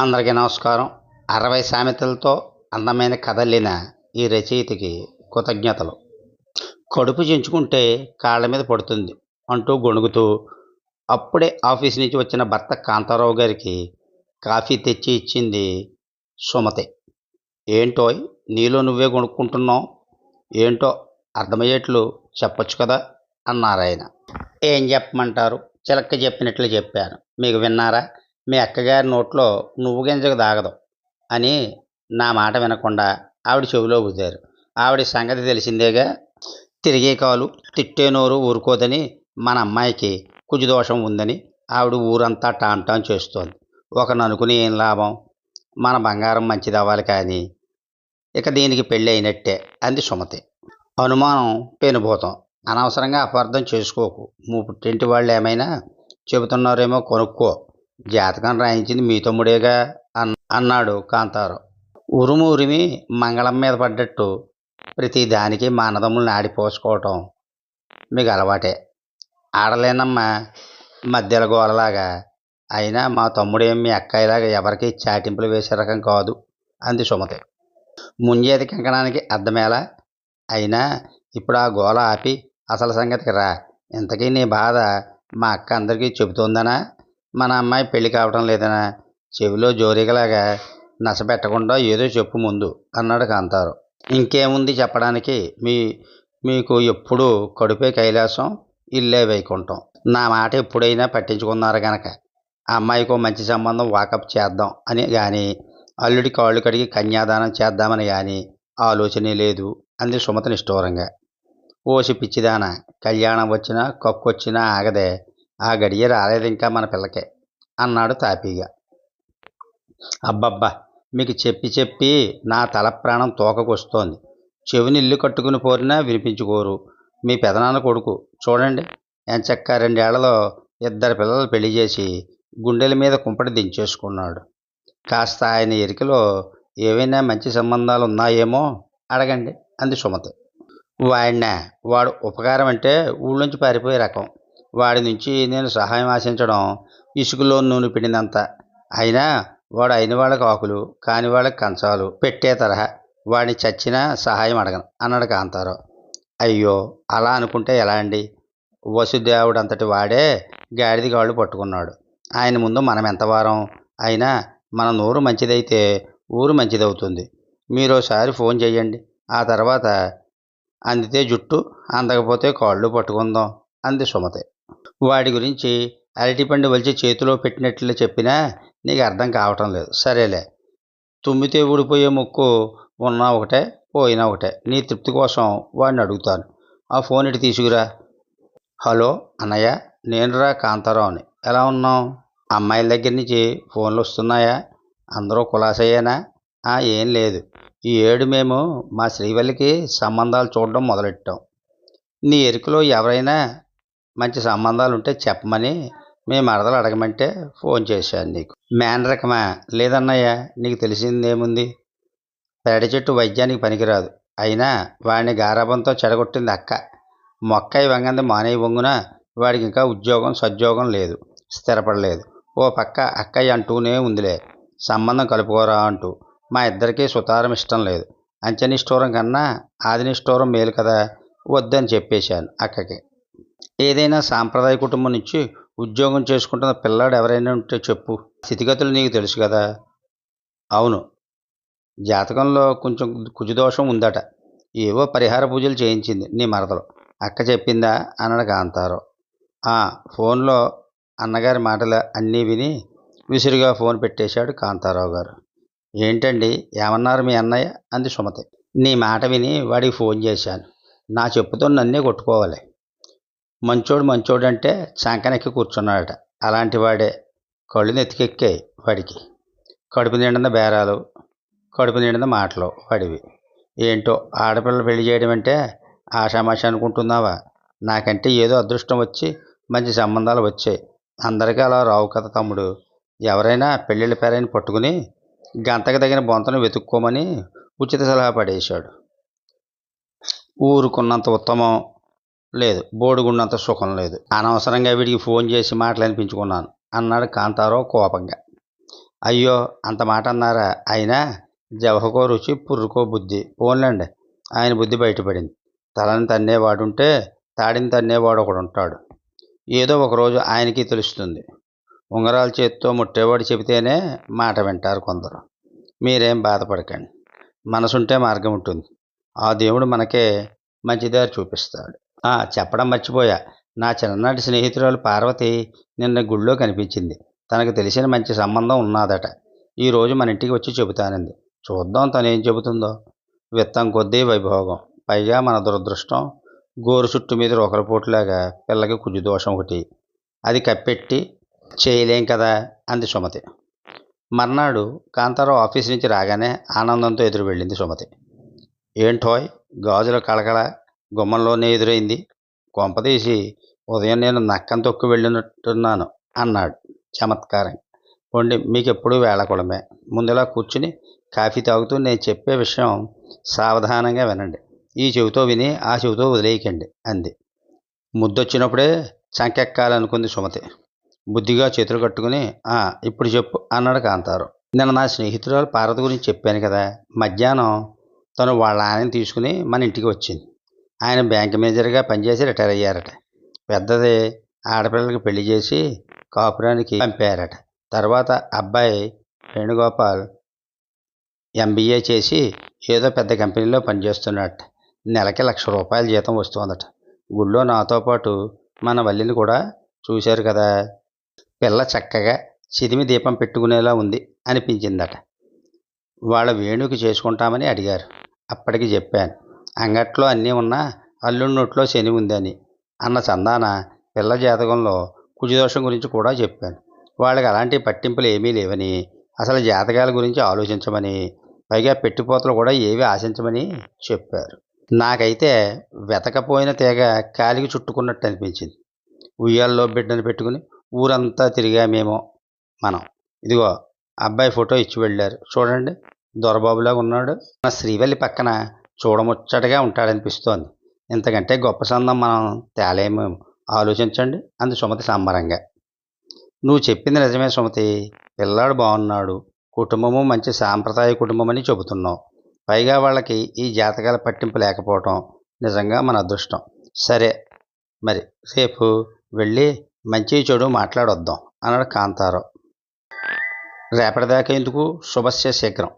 అందరికీ నమస్కారం. అరవై సామెతలతో అందమైన కథలిన ఈ రచయితకి కృతజ్ఞతలు. కడుపు చించుకుంటే కాళ్ళ మీద పడుతుంది అంటూ గొణుగుతూ అప్పుడే ఆఫీస్ నుంచి వచ్చిన భర్త కాంతారావు గారికి కాఫీ తెచ్చి ఇచ్చింది సుమతి. ఏంటోయ్ నీలో నువ్వే కొనుక్కుంటున్నావు ఏంటో అర్థమయ్యేట్లు చెప్పొచ్చు కదా అన్నారు ఆయన ఏం చెప్పమంటారు? చిలక్క చెప్పినట్లు చెప్పాను. మీకు విన్నారా? మీ అక్కగారి నోట్లో నువ్వు గింజకు దాగదు అని నా మాట వినకుండా ఆవిడ చెవిలో ఊదారు ఆవిడ సంగతి తెలిసిందేగా తిరిగే కాలు తిట్టే నోరు ఊరుకోదని మన అమ్మాయికి కుజదోషం ఉందని ఆవిడ ఊరంతా టాన్ టాన్ చేస్తోంది. ఒకరిని అనుకుని ఏం లాభం? మన బంగారం మంచిది అవ్వాలి కానీ ఇక దీనికి పెళ్ళి అయినట్టే అంది సుమతి. అనుమానం పెనుభూతం. అనవసరంగా అపార్థం చేసుకోకు. మీ పుట్టింటి వాళ్ళు ఏమైనా చెబుతున్నారేమో కొనుక్కో జాతకం రాయించింది మీ తమ్ముడేగా అన్ అన్నాడు కాంతారావు ఉరుము ఉరిమి మంగళం మీద పడ్డట్టు ప్రతి దానికి మా అన్నదమ్ముల్ని ఆడిపోసుకోవటం మీకు అలవాటే. ఆడలేనమ్మా మధ్యల గోలలాగా అయినా మా తమ్ముడేం మీ అక్కయ్యలాగా ఎవరికి చాటింపులు వేసే రకం కాదు అంది సుమతి. ముంజేది కంకణానికి అర్థమేలా? అయినా ఇప్పుడు ఆ గోల ఆపి అసలు సంగతికి రా. ఇంతకీ నీ బాధ మా అక్క అందరికీ చెబుతోందనా? మన అమ్మాయి పెళ్ళి కావటం లేదనా చెవిలో జోరిగలాగా నసపెట్టకుండా ఏదో చెప్పు ముందు అన్నాడు కాంతారు. ఇంకేముంది చెప్పడానికి? మీ మీకు ఎప్పుడు కడుపే కైలాసం ఇల్లే వైకుంఠం. నా మాట ఎప్పుడైనా పట్టించుకున్నారు గనక. ఆ అమ్మాయికి మంచి సంబంధం వాకప్ చేద్దాం అని కానీ అల్లుడి కాళ్ళు కడిగి కన్యాదానం చేద్దామని కానీ ఆలోచనే లేదు అంది సుమతి నిష్ఠూరంగా ఓసి పిచ్చిదాన కళ్యాణం వచ్చినా కక్కొచ్చినా ఆగదే ఆ గడియ రాలేదు ఇంకా మన పిల్లకే అన్నాడు తాపీగా. అబ్బబ్బా మీకు చెప్పి చెప్పి నా తల ప్రాణం తోకకొస్తోంది. చెవిని ఇల్లు కట్టుకుని పోరినా వినిపించుకోరు. మీ పెదనాన్న కొడుకు చూడండి ఎంచక్క రెండేళ్ళలో ఇద్దరు పిల్లలు పెళ్ళి చేసి గుండెల మీద కుంపటి దించేసుకున్నాడు. కాస్త ఆయన ఎరికలో ఏవైనా మంచి సంబంధాలు ఉన్నాయేమో అడగండి అంది సుమతి. వాడినా వాడు ఉపకారం అంటే ఊళ్ళోంచి పారిపోయే రకం. వాడి నుంచి నేను సహాయం ఆశించడం ఇసుకలో నూనె పిండినంత. అయినా వాడు అయిన వాళ్ళకి ఆకులు కాని వాళ్ళకి కంచాలు పెట్టే తరహా వాడిని చచ్చినా సహాయం అడగను అన్నాడు కాంతారావు. అయ్యో అలా అనుకుంటే ఎలా అండి? వసుదేవుడు అంతటి వాడే గాడిదగాళ్ళు పట్టుకున్నాడు. ఆయన ముందు మనం ఎంత వారం? అయినా మన నోరు మంచిదైతే ఊరు మంచిదవుతుంది. మీరు ఒకసారి ఫోన్ చేయండి ఆ తర్వాత అందితే జుట్టు అందకపోతే కాళ్ళు పట్టుకుందాం అంది సుమతి. వాడి గురించి అరటిపండు వలిచి చేతిలో పెట్టినట్లు చెప్పినా నీకు అర్థం కావటం లేదు. సరేలే. తుమ్మితే ఊడిపోయే ముక్కు ఉన్నా ఒకటే పోయినా ఒకటే. నీ తృప్తి కోసం వాడిని అడుగుతాను. ఆ ఫోన్ ఇటు తీసుకురా. హలో అన్నయ్య నేనురా కాంతారావుని. ఎలా ఉన్నావు? అమ్మాయిల దగ్గర నుంచి ఫోన్లు వస్తున్నాయా? అందరూ కులాసయ్యేనా? ఏం లేదు. ఈ ఏడు మేము మా శ్రీవల్లికి సంబంధాలు చూడడం మొదలెట్టాం. నీ ఎరుకలో ఎవరైనా మంచి సంబంధాలు ఉంటే చెప్పమని మేము మరదలు అడగమంటే ఫోన్ చేశాను నీకు. మేన రకమా? లేదన్నయ్య నీకు తెలిసిందేముంది పెరటి చెట్టు వైద్యానికి పనికిరాదు. అయినా వాడిని గారాబంతో చెడగొట్టింది అక్క. మొక్కయి వంగంది మానయ్య వంగున వాడికి ఇంకా ఉద్యోగం సద్యోగం లేదు. స్థిరపడలేదు. ఓ పక్క అక్కయ్య అంటూనే ఉందిలే సంబంధం కలుపుకోరా అంటూ. మా ఇద్దరికీ సుతారం ఇష్టం లేదు. అంచెనిష్ఠూరం కన్నా ఆదినిష్ఠూరం మేలు కదా? వద్దని చెప్పేశాను అక్కకి. ఏదైనా సాంప్రదాయ కుటుంబం నుంచి ఉద్యోగం చేసుకుంటున్న పిల్లాడు ఎవరైనా ఉంటే చెప్పు. స్థితిగతులు నీకు తెలుసు కదా. అవును. జాతకంలో కొంచెం కుజదోషం ఉందట. ఏవో పరిహార పూజలు చేయించింది నీ మరదలు. అక్క చెప్పిందా? అన్నాడు కాంతారావు ఆ ఫోన్లో అన్నగారి మాటలు అన్నీ విని విసురుగా ఫోన్ పెట్టేశాడు కాంతారావు గారు. ఏంటండి? ఏమన్నారు మీ అన్నయ్య? అంది సుమతి. నీ మాట విని వాడికి ఫోన్ చేశాను. నా చెప్పుతో నన్నే కొట్టుకోవాలి. మంచోడు మంచోడు అంటే చంకనెక్కి కూర్చున్నాడట. అలాంటి వాడే కళ్ళు నెత్తికెక్కాయి వాడికి. కడుపు నిండిన బేరాలు కడుపు నిండిన మాటలు వాడివి. ఏంటో ఆడపిల్ల పెళ్ళి చేయడం అంటే ఆషామాషి అనుకుంటున్నావా? నాకంటే ఏదో అదృష్టం వచ్చి మంచి సంబంధాలు వచ్చాయి. అందరికీ అలా రావు కదా తమ్ముడు. ఎవరైనా పెళ్ళిళ్ళ పేరైన పట్టుకుని గంతకు తగిన బొంతను వెతుక్కోమని ఉచిత సలహా పడేశాడు. ఊరుకున్నంత ఉత్తమం లేదు బోడిగుండంత సుఖం లేదు. అనవసరంగా వీడికి ఫోన్ చేసి మాటలు అనిపించుకున్నాను అన్నాడు కాంతారావు కోపంగా. అయ్యో అంత మాట అన్నారా? అయినా జవహకో రుచి పుర్రుకో బుద్ధి. పోన్లేండి ఆయన బుద్ధి బయటపడింది. తలని తన్నేవాడుంటే తాడిని తన్నేవాడు ఒకడు ఉంటాడు ఏదో ఒకరోజు ఆయనకి తెలుస్తుంది. ఉంగరాల చేతితో ముట్టేవాడు చెబితేనే మాట వింటారు కొందరు. మీరేం బాధపడకండి మనసుంటే మార్గం ఉంటుంది ఆ దేవుడు మనకే మంచిదారి చూపిస్తాడు. చెప్పడం మర్చిపోయా. నా చిన్ననాటి స్నేహితురాలు పార్వతి నిన్న గుళ్ళో కనిపించింది. తనకు తెలిసిన మంచి సంబంధం ఉన్నాదట. ఈరోజు మన ఇంటికి వచ్చి చెబుతానంది. చూద్దాం తను ఏం చెబుతుందో. విత్తం కొద్దీ వైభోగం. పైగా మన దురదృష్టం గోరు చుట్టు మీద రోకలపోటులాగా పిల్లకి కుజు దోషం ఒకటి. అది కప్పెట్టి చేయలేం కదా అంది సుమతి. మర్నాడు కాంతారావు ఆఫీస్ నుంచి రాగానే ఆనందంతో ఎదురు వెళ్ళింది సుమతి. ఏంటోయ్ గాజుల కళకళ గుమ్మంలోనే ఎదురైంది. కొంపదీసి ఉదయం నేను నక్కం తొక్కు వెళ్ళినట్టున్నాను అన్నాడు చమత్కారం. పోండి మీకు ఎప్పుడూ వేళకుళమే ముందులా కూర్చుని కాఫీ తాగుతూ నేను చెప్పే విషయం సావధానంగా వినండి. ఈ చెవితో విని ఆ చెవితో వదిలేయకండి అంది. ముద్దొచ్చినప్పుడే చంకెక్కాలనుకుంది సుమతి. బుద్ధిగా చేతులు కట్టుకుని "ఆ, ఇప్పుడు చెప్పు అన్నాడు కాంతారు. నిన్న నా స్నేహితురాలు పార్వతి గురించి చెప్పాను కదా. మధ్యాహ్నం తను వాళ్ళ ఆయన తీసుకుని మన ఇంటికి వచ్చింది. ఆయన బ్యాంక్ మేనేజర్గా పనిచేసి రిటైర్ అయ్యారట. పెద్దది ఆడపిల్లలకి పెళ్ళి చేసి కాపురానికి పంపారట. తర్వాత అబ్బాయి వేణుగోపాల్ ఎంబీఏ చేసి ఏదో పెద్ద కంపెనీలో పనిచేస్తున్నట్ట నెలకి లక్ష రూపాయల జీతం వస్తుందట. గుళ్ళో నాతో పాటు మన వల్లిని కూడా చూశారు కదా. పిల్ల చక్కగా చిదిమి దీపం పెట్టుకునేలా ఉంది అనిపించిందట. వాళ్ళ వేణుకి చేసుకుంటామని అడిగారు. అప్పటికి చెప్పాను. అంగట్లో అన్నీ ఉన్నా అల్లుడి నోట్లో శని ఉందని అన్న చందాన పిల్ల జాతకంలో కుజదోషం గురించి కూడా చెప్పాను. వాళ్ళకి అలాంటి పట్టింపులు ఏమీ లేవని అసలు జాతకాల గురించి ఆలోచించమని పైగా పెట్టిపోతలు కూడా ఏవి ఆశించమని చెప్పారు. నాకైతే వెతకపోయిన తీగ కాలికి చుట్టుకున్నట్టు అనిపించింది. ఉయ్యాల్లో బిడ్డను పెట్టుకుని ఊరంతా తిరిగామేమో మనం. ఇదిగో అబ్బాయి ఫోటో ఇచ్చి వెళ్ళారు. చూడండి దొరబాబులాగా ఉన్నాడు. మన శ్రీవల్లి పక్కన చూడముచ్చటగా ఉంటాడనిపిస్తోంది. ఇంతకంటే గొప్ప సందం మనం తేలేమో ఆలోచించండి. అంది సుమతి సంబరంగా. నువ్వు చెప్పింది నిజమే సుమతి. పిల్లాడు బాగున్నాడు కుటుంబము మంచి సాంప్రదాయ కుటుంబం అని చెబుతున్నావు. పైగా వాళ్ళకి ఈ జాతకాల పట్టింపు లేకపోవటం నిజంగా మన అదృష్టం. సరే మరి రేపు వెళ్ళి మంచి చెడు మాట్లాడొద్దాం అన్నాడు కాంతారావు. రేపటిదాకా ఎందుకు? శుభస్య శీఘ్రం.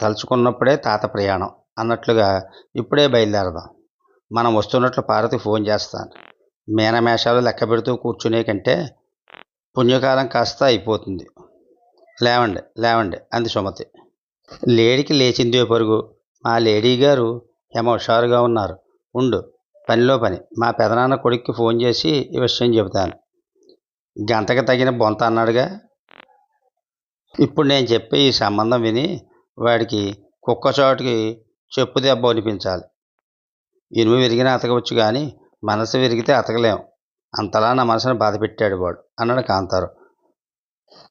తలుచుకున్నప్పుడే తాత ప్రయాణం. అన్నట్లుగా ఇప్పుడే బయలుదేరదాం. మనం వస్తున్నట్లు పార్వతి ఫోన్ చేస్తాను. మీనమేషాలు లెక్క పెడుతూ కూర్చునే కంటే పుణ్యకాలం కాస్త అయిపోతుంది. లేవండి లేవండి అంది సుమతి. లేడీకి లేచిందే పరుగు. మా లేడీ గారు ఏమో హుషారుగా ఉన్నారు. ఉండు పనిలో పని. మా పెదనాన్న కొడుక్కి ఫోన్ చేసి ఈ విషయం చెబుతాను. గంటకి తగిన బొంత అన్నాడుగా. ఇప్పుడు నేను చెప్పే ఈ సంబంధం విని వాడికి కుక్క చాటుకి చెప్పు దెబ్బ అనిపించాలి ఇనుము విరిగిన అతకవచ్చు కానీ మనసు విరిగితే అతకలేం. అంతలా నా మనసును బాధ పెట్టాడు వాడు అన్నాడు కాంతారు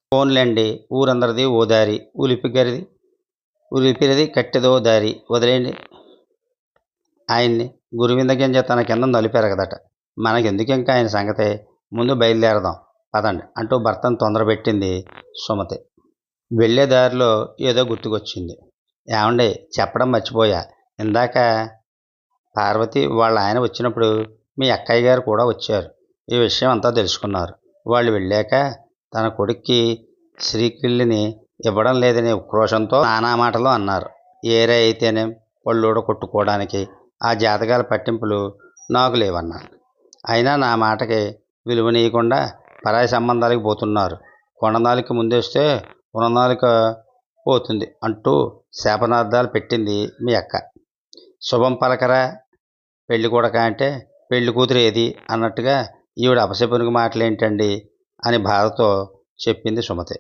ఫోన్లేండి ఊరందరిది ఓ దారి ఉలిపిగరిది ఉలిపిరిది కట్టెదో దారి వదిలేయండి. ఆయన్ని గురువింద గింజ తన కింద నలిపెరగదట. మనకెందుకు ఇంకా ఆయన సంగతే? ముందు బయలుదేరదాం పదండి అంటూ భర్తను తొందరపెట్టింది సుమతి. వెళ్ళే దారిలో ఏదో గుర్తుకొచ్చింది. ఏమండి చెప్పడం మర్చిపోయా. ఇందాక పార్వతి వాళ్ళ ఆయన వచ్చినప్పుడు మీ అక్కయ్య గారు కూడా వచ్చారు. ఈ విషయం అంతా తెలుసుకున్నారు. వాళ్ళు వెళ్ళాక తన కొడుక్కి శ్రీకిళ్ళిని ఇవ్వడం లేదని ఉక్రోషంతో నానా మాటలు అన్నారు. ఏరే అయితేనే పళ్ళూడ కొట్టుకోవడానికి ఆ జాతకాల పట్టింపులు నాకు లేవన్నాను అయినా నా మాటకి విలువనీయకుండా పరాయి సంబంధాలకు పోతున్నారు. కొండనాలికి ముందేస్తే ఉన్ననాలిక పోతుంది అంటూ శాపనార్థాలు పెట్టింది మీ అక్క. శుభం పలకరా పెళ్ళి కొడక అంటే పెళ్ళి కూతురు ఏది అన్నట్టుగా ఈవిడ అపశపునికి మాటలేంటండి అని బాధతో చెప్పింది సుమతి.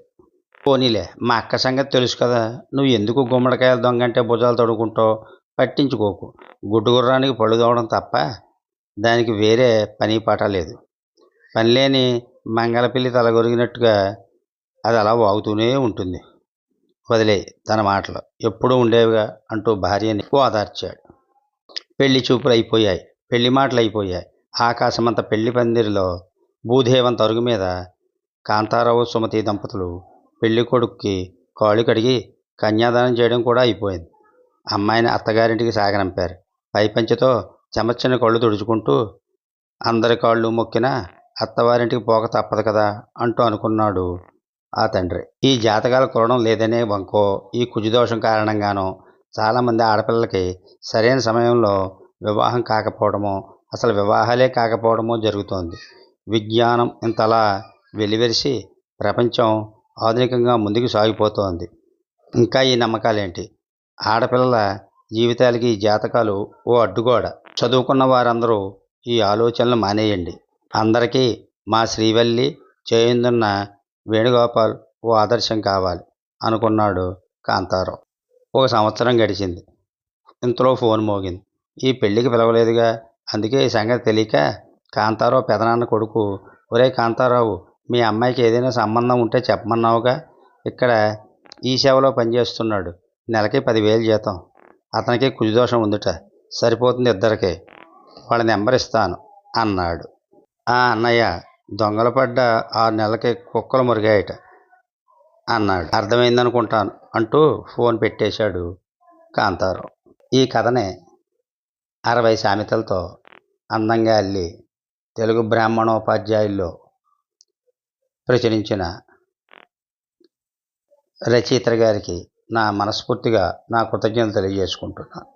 పోనీలే మా అక్క సంగతి తెలుసు కదా నువ్వు ఎందుకు గుమ్మడికాయలు దొంగంటే భుజాలు తడుకుంటావు? పట్టించుకోకు. గుడ్డు గుర్రానికి పళ్ళు తోవడం తప్ప దానికి వేరే పని పాట లేదు. పనిలేని మంగళపిల్లి తలగొరిగినట్టుగా అది అలా వాగుతూనే ఉంటుంది. వదిలే తన మాటలు. ఎప్పుడూ ఉండేవిగా అంటూ భార్యని ఓదార్చాడు పెళ్ళి చూపులు అయిపోయాయి పెళ్ళి మాటలు అయిపోయాయి ఆకాశమంత పెళ్ళి పందిరిలో భూదేవంత అరుగు మీద కాంతారావు సుమతి దంపతులు పెళ్ళి కొడుక్కి కాళ్ళు కడిగి కన్యాదానం చేయడం కూడా అయిపోయింది. అమ్మాయిని అత్తగారింటికి సాగనంపారు. పైపంచతో చెమర్చని కళ్ళు తుడుచుకుంటూ అందరి కాళ్ళు మొక్కినా అత్తవారింటికి పోక తప్పదు కదా అంటూ అనుకున్నాడు ఆ తండ్రి. ఈ జాతకాలు కురడం లేదనే వంకో ఈ కుజుదోషం కారణంగానో చాలామంది ఆడపిల్లలకి సరైన సమయంలో వివాహం కాకపోవడమో అసలు వివాహాలే కాకపోవడమో జరుగుతోంది. విజ్ఞానం ఇంతలా వెలివెరిసి ప్రపంచం ఆధునికంగా ముందుకు సాగిపోతోంది. ఇంకా ఈ నమ్మకాలేంటి? ఆడపిల్లల జీవితాలకి ఈ జాతకాలు ఓ అడ్డుగోడ. చదువుకున్న వారందరూ ఈ ఆలోచనలు మానేయండి. అందరికీ మా శ్రీవల్లి చేయిందున్న వేణుగోపాల్ ఓ ఆదర్శం కావాలి అనుకున్నాడు కాంతారావు. ఒక సంవత్సరం గడిచింది. ఇంతలో ఫోన్ మోగింది. ఈ పెళ్ళికి పిలవలేదుగా. అందుకే ఈ సంగతి తెలియక కాంతారావు పెదనాన్న కొడుకు ఒరే కాంతారావు మీ అమ్మాయికి ఏదైనా సంబంధం ఉంటే చెప్పమన్నావుగా? ఇక్కడ ఈ సేవలో పనిచేస్తున్నాడు. నెలకి పదివేలు జీతం. అతనికి కుజదోషం ఉందిట. సరిపోతుంది ఇద్దరికి. వాళ్ళ నెంబర్ ఇస్తాను అన్నాడు. ఆ అన్నయ్య దొంగలు పడ్డ ఆరు నెలలకి కుక్కలు మురిగాయట అన్నాడు. అర్థమైందనుకుంటాను అంటూ ఫోన్ పెట్టేశాడు కాంతారావు ఈ కథనే అరవై సామెతలతో అందంగా అల్లి తెలుగు బ్రాహ్మణోపాధ్యాయుల్లో ప్రచురించిన రచయిత గారికి నా మనస్ఫూర్తిగా నా కృతజ్ఞతలు తెలియజేసుకుంటున్నాను.